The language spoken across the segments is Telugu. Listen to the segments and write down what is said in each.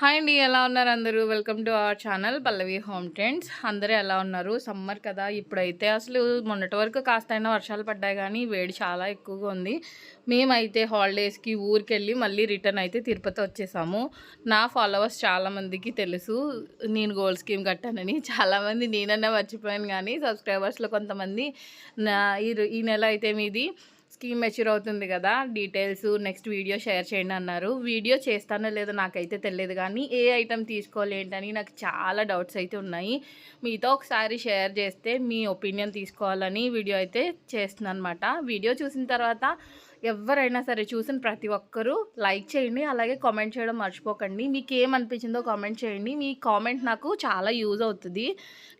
హాయ్ అండి ఎలా ఉన్నారు అందరూ? Welcome to our channel Pallavi home trends. అందరూ ఎలా ఉన్నారు? సమ్మర్ కదా ఇప్పుడైతే అసలు మొన్నటి వరకు కాస్త అయినా వర్షాలు పడ్డాయి కానీ వేడి చాలా ఎక్కువగా ఉంది. మేమైతే హాలిడేస్కి ఊరికి వెళ్ళి మళ్ళీ రిటర్న్ అయితే తిరుపతి వచ్చేసాము. నా ఫాలోవర్స్ చాలామందికి తెలుసు నేను గోల్డ్ స్కీమ్ కట్టానని. చాలామంది నేనన్నా మర్చిపోయాను కానీ సబ్స్క్రైబర్స్లో కొంతమంది నా ఈ ఈ నెల అయితే మీది స్కీమ్ మెచ్యూర్ అవుతుంది కదా డీటెయిల్స్ నెక్స్ట్ వీడియో షేర్ చేయండి అన్నారు. వీడియో చేస్తానో లేదో నాకైతే తెలియదు కానీ ఏ ఐటెం తీసుకోవాలి ఏంటని నాకు చాలా డౌట్స్ అయితే ఉన్నాయి. మీతో ఒకసారి షేర్ చేస్తే మీ ఒపీనియన్ తీసుకోవాలని వీడియో అయితే చేస్తున్నాను అనమాట వీడియో చూసిన తర్వాత ఎవరైనా సరే చూసిన ప్రతి ఒక్కరూ లైక్ చేయండి అలాగే కామెంట్ చేయడం మర్చిపోకండి. మీకు ఏమనిపించిందో కామెంట్ చేయండి. మీ కామెంట్ నాకు చాలా యూజ్ అవుతుంది.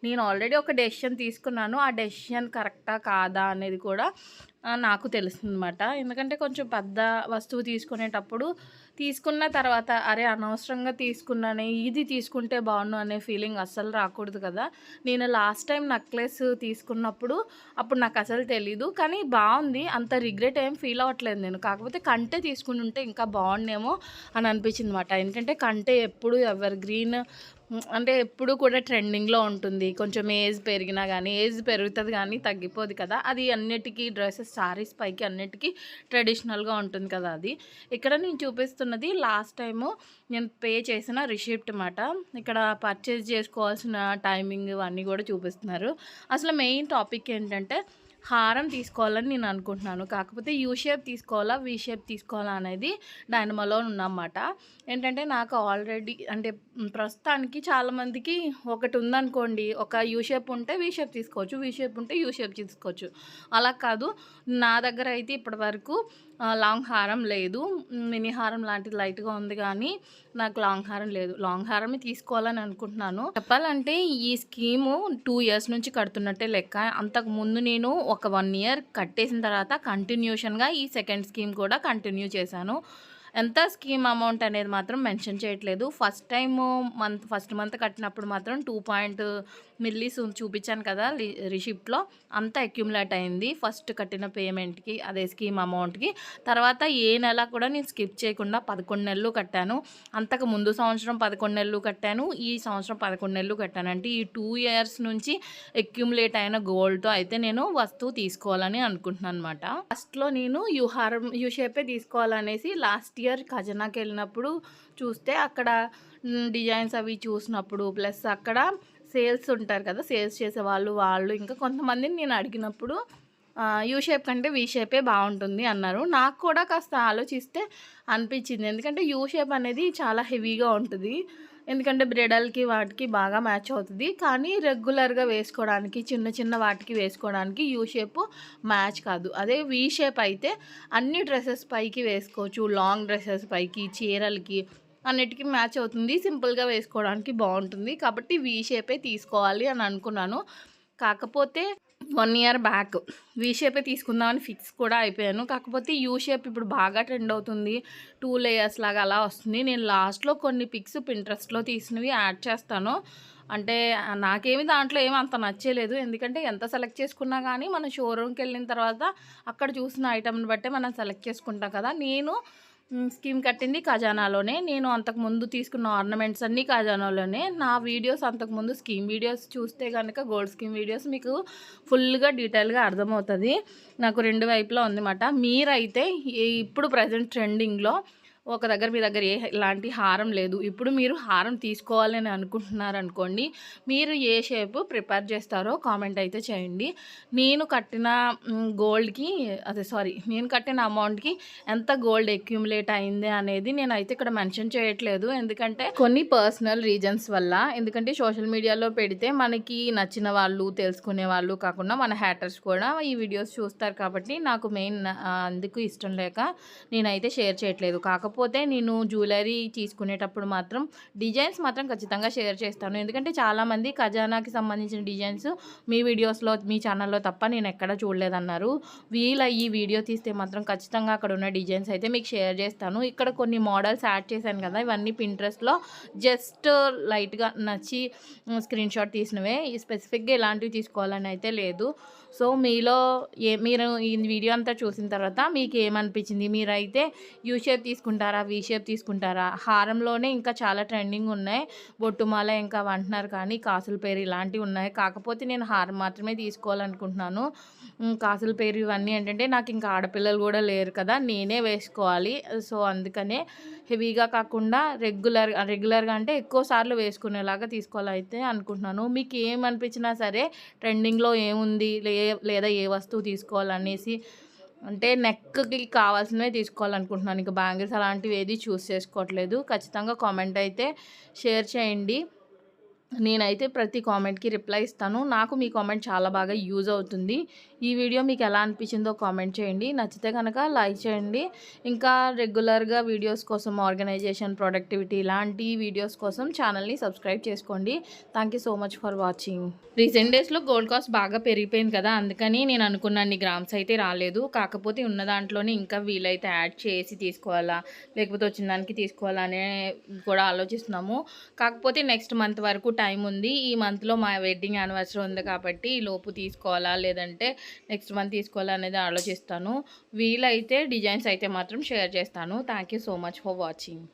నేను ఆల్రెడీ ఒక డెసిషన్ తీసుకున్నాను. ఆ డెసిషన్ కరెక్టా కాదా అనేది కూడా నాకు తెలుస్తుందన్నమాట. ఎందుకంటే కొంచెం పెద్ద వస్తువు తీసుకునేటప్పుడు తీసుకున్న తర్వాత అరే అనవసరంగా తీసుకున్నానే ఇది తీసుకుంటే బాగుండు అనే ఫీలింగ్ అస్సలు రాకూడదు కదా. నేను లాస్ట్ టైం నెక్లెస్ తీసుకున్నప్పుడు అప్పుడు నాకు అసలు తెలీదు. కానీ బాగుంది. అంత రిగ్రెట్ ఏం ఫీల్ అవ్వట్లేదు నేను. కాకపోతే కంటే తీసుకుని ఉంటే ఇంకా బాగుండేమో అని అనిపించింది అనమాట ఎందుకంటే కంటే ఎప్పుడు ఎవర్ గ్రీన్ అంటే ఎప్పుడు కూడా ట్రెండింగ్లో ఉంటుంది. కొంచెం ఏజ్ పెరిగినా కానీ ఏజ్ పెరుగుతుంది కానీ తగ్గిపోదు కదా. అది అన్నిటికీ డ్రెస్సెస్ శారీస్ పైకి అన్నిటికీ ట్రెడిషనల్గా ఉంటుంది కదా అది. ఇక్కడ నేను చూపిస్తున్నది లాస్ట్ టైము నేను పే చేసిన రిసిప్ట్ అన్నమాట ఇక్కడ పర్చేజ్ చేసుకోవాల్సిన టైమింగ్ ఇవన్నీ కూడా చూపిస్తున్నారు. అసలు మెయిన్ టాపిక్ ఏంటంటే హారం తీసుకోవాలని నేను అనుకుంటున్నాను. కాకపోతే యూ షేప్ తీసుకోవాలా వి షేప్ తీసుకోవాలా అనేది డైనమాలో ఉన్నమాట ఏంటంటే నాకు ఆల్రెడీ అంటే ప్రస్తుతానికి చాలామందికి ఒకటి ఉందనుకోండి ఒక యూ షేప్ ఉంటే వి షేప్ తీసుకోవచ్చు వి షేప్ ఉంటే యూ షేప్ తీసుకోవచ్చు. అలా కాదు. నా దగ్గర అయితే ఇప్పటివరకు లాంగ్ హారం లేదు. మినీ హారం లాంటిది లైట్గా ఉంది కానీ నాకు లాంగ్ హారం లేదు. లాంగ్ హారమే తీసుకోవాలని అనుకుంటున్నాను. చెప్పాలంటే ఈ స్కీము టూ ఇయర్స్ నుంచి కడుతున్నట్టే లెక్క. అంతకు ముందు నేను ఒక వన్ ఇయర్ కట్టేసిన తర్వాత కంటిన్యూషన్గా ఈ సెకండ్ స్కీమ్ కూడా కంటిన్యూ చేశాను. ఎంత స్కీమ్ అమౌంట్ అనేది మాత్రం మెన్షన్ చేయట్లేదు. First time month first month కట్టినప్పుడు మాత్రం టూ పాయింట్ మిల్లీస్ చూపించాను కదా రిసిప్ట్లో. అంత అక్యుములేట్ అయింది. ఫస్ట్ కట్టిన పేమెంట్కి అదే స్కీమ్ అమౌంట్కి. తర్వాత ఏ నెల కూడా నేను స్కిప్ చేయకుండా పదకొండు నెలలు కట్టాను. అంతకు ముందు సంవత్సరం పదకొండు నెలలు కట్టాను. ఈ సంవత్సరం పదకొండు నెలలు కట్టాను. అంటే ఈ టూ ఇయర్స్ నుంచి అక్యుములేట్ అయిన గోల్డ్తో అయితే నేను వస్తువు తీసుకోవాలని అనుకుంటున్నాను అనమాట ఫస్ట్లో నేను యూ యూహారం యూ షేపే తీసుకోవాలనేసి లాస్ట్ ఇయర్ ఖజనాకి వెళ్ళినప్పుడు చూస్తే అక్కడ డిజైన్స్ అవి చూసినప్పుడు ప్లస్ అక్కడ సేల్స్ ఉంటారు కదా సేల్స్ చేసే వాళ్ళు వాళ్ళు ఇంకా కొంతమందిని నేను అడిగినప్పుడు యూ షేప్ కంటే వీ షేపే బాగుంటుంది అన్నారు. నాకు కూడా కాస్త ఆలోచిస్తే అనిపించింది. ఎందుకంటే యూ షేప్ అనేది చాలా హెవీగా ఉంటుంది. ఎందుకంటే బ్రెడల్కి వాటికి బాగా మ్యాచ్ అవుతుంది. కానీ రెగ్యులర్గా వేసుకోవడానికి చిన్న చిన్న వాటికి వేసుకోవడానికి యూ షేప్ మ్యాచ్ కాదు. అదే వీ షేప్ అయితే అన్ని డ్రెస్సెస్ పైకి వేసుకోవచ్చు. లాంగ్ డ్రెస్సెస్ పైకి చీరలకి అన్నిటికీ మ్యాచ్ అవుతుంది. సింపుల్గా వేసుకోవడానికి బాగుంటుంది. కాబట్టి వీ షేపే తీసుకోవాలి అని అనుకున్నాను. కాకపోతే వన్ ఇయర్ బ్యాక్. వీ షేపే తీసుకుందామని ఫిక్స్ కూడా అయిపోయాను. కాకపోతే యూ షేప్ ఇప్పుడు బాగా ట్రెండ్ అవుతుంది. టూ లేయర్స్ లాగా అలా వస్తుంది. నేను లాస్ట్లో కొన్ని పిక్స్ పింట్రెస్ట్లో తీసినవి యాడ్ చేస్తాను. అంటే నాకేమి దాంట్లో ఏమి అంత నచ్చలేదు. ఎందుకంటే ఎంత సెలెక్ట్ చేసుకున్నా కానీ మనం షోరూమ్కి వెళ్ళిన తర్వాత అక్కడ చూసిన ఐటమ్ని బట్టే మనం సెలెక్ట్ చేసుకుంటాం కదా. నేను స్కీమ్ కట్టింది ఖజానాలోనే. నేను అంతకుముందు తీసుకున్న ఆర్నమెంట్స్ అన్నీ ఖజానాలోనే. నా వీడియోస్ అంతకుముందు స్కీమ్ వీడియోస్ చూస్తే కనుక గోల్డ్ స్కీమ్ వీడియోస్ మీకు ఫుల్గా డీటెయిల్గా అర్థమవుతుంది. నాకు రెండు వైపులో ఉందన్నమాట. మీరైతే ఇప్పుడు ప్రజెంట్ ట్రెండింగ్లో ఒక దగ్గర మీ దగ్గర ఏ ఎలాంటి హారం లేదు. ఇప్పుడు మీరు హారం తీసుకోవాలని అనుకుంటున్నారు అనుకోండి మీరు ఏ షేప్ ప్రిపేర్ చేస్తారో కామెంట్ అయితే చేయండి. నేను కట్టిన గోల్డ్కి అదే సారీ నేను కట్టిన అమౌంట్కి ఎంత గోల్డ్ అక్యూములేట్ అయింది అనేది నేను అయితే ఇక్కడ మెన్షన్ చేయట్లేదు. ఎందుకంటే కొన్ని పర్సనల్ రీజన్స్ వల్ల ఎందుకంటే సోషల్ మీడియాలో పెడితే మనకి నచ్చిన వాళ్ళు తెలుసుకునే వాళ్ళు కాకుండా మన హ్యాటర్స్ కూడా ఈ వీడియోస్ చూస్తారు కాబట్టి నాకు మెయిన్ అందుకు ఇష్టం లేక నేనైతే షేర్ చేయట్లేదు. కాకపోతే కాకపోతే నేను జ్యువెలరీ తీసుకునేటప్పుడు మాత్రం డిజైన్స్ మాత్రం ఖచ్చితంగా షేర్ చేస్తాను. ఎందుకంటే చాలామంది ఖజానాకి సంబంధించిన డిజైన్స్ మీ వీడియోస్లో మీ ఛానల్లో తప్ప నేను ఎక్కడ చూడలేదన్నారు. వీళ్ళ ఈ వీడియో తీస్తే మాత్రం ఖచ్చితంగా అక్కడ ఉన్న డిజైన్స్ అయితే మీకు షేర్ చేస్తాను. ఇక్కడ కొన్ని మోడల్స్ యాడ్ చేశాను కదా ఇవన్నీ పింట్రెస్ట్లో జస్ట్ లైట్గా నచ్చి స్క్రీన్ షాట్ తీసినవే. స్పెసిఫిక్గా ఇలాంటివి తీసుకోవాలని అయితే లేదు. సో మీలో ఏ మీరు ఈ వీడియో అంతా చూసిన తర్వాత మీకు ఏమనిపించింది? మీరైతే యూ షేప్ తీసుకుంటారు? తీసుకుంటారా? వీ షేప్ తీసుకుంటారా? హారంలోనే ఇంకా చాలా ట్రెండింగ్ ఉన్నాయి. బొట్టుమాల ఇంకా అంటున్నారు కానీ కాసుల పేరు ఇలాంటివి ఉన్నాయి. కాకపోతే నేను హారం మాత్రమే తీసుకోవాలనుకుంటున్నాను. కాసుల పేరు ఇవన్నీ ఏంటంటే నాకు ఇంకా ఆడపిల్లలు కూడా లేరు కదా నేనే వేసుకోవాలి. సో అందుకనే హెవీగా కాకుండా రెగ్యులర్ రెగ్యులర్గా అంటే ఎక్కువ సార్లు వేసుకునేలాగా తీసుకోవాలైతే అనుకుంటున్నాను. మీకు ఏమనిపించినా సరే ట్రెండింగ్లో ఏముంది? లే లేదా ఏ వస్తువు తీసుకోవాలనేసి అంటే నెక్కి కావాల్సినవి తీసుకోవాలనుకుంటున్నాను. ఇంకా బ్యాంగిల్స్ అలాంటివి ఏది చూస్ చేసుకోవట్లేదు. ఖచ్చితంగా కామెంట్ అయితే షేర్ చేయండి. నేనైతే ప్రతి కామెంట్కి రిప్లై ఇస్తాను. నాకు మీ కామెంట్ చాలా బాగా యూజ్ అవుతుంది. ఈ వీడియో మీకు ఎలా అనిపించిందో కామెంట్ చేయండి. నచ్చితే కనుక లైక్ చేయండి. ఇంకా రెగ్యులర్గా వీడియోస్ కోసం ఆర్గనైజేషన్ ప్రొడక్టివిటీ ఇలాంటి వీడియోస్ కోసం ఛానల్ని సబ్స్క్రైబ్ చేసుకోండి. Thank you so much for watching. Recent డేస్లో గోల్డ్ కాస్ట్ బాగా పెరిగిపోయింది కదా అందుకని నేను అనుకున్నాను గ్రామ్స్ అయితే రాలేదు. కాకపోతే ఉన్న దాంట్లోనే ఇంకా వీలైతే యాడ్ చేసి తీసుకోవాలా లేకపోతే వచ్చిన దానికి తీసుకోవాలా అనే కూడా ఆలోచిస్తున్నాము. కాకపోతే నెక్స్ట్ మంత్ వరకు టైం ఉంది. ఈ మంత్లో మా వెడ్డింగ్ యానివర్సరీ ఉంది కాబట్టి ఈ లోపు తీసుకోవాలా? లేదంటే నెక్స్ట్ మంత్ తీసుకోవాలా అనేది ఆలోచిస్తాను. వీలైతే డిజైన్స్ అయితే మాత్రం షేర్ చేస్తాను. Thank you so much for watching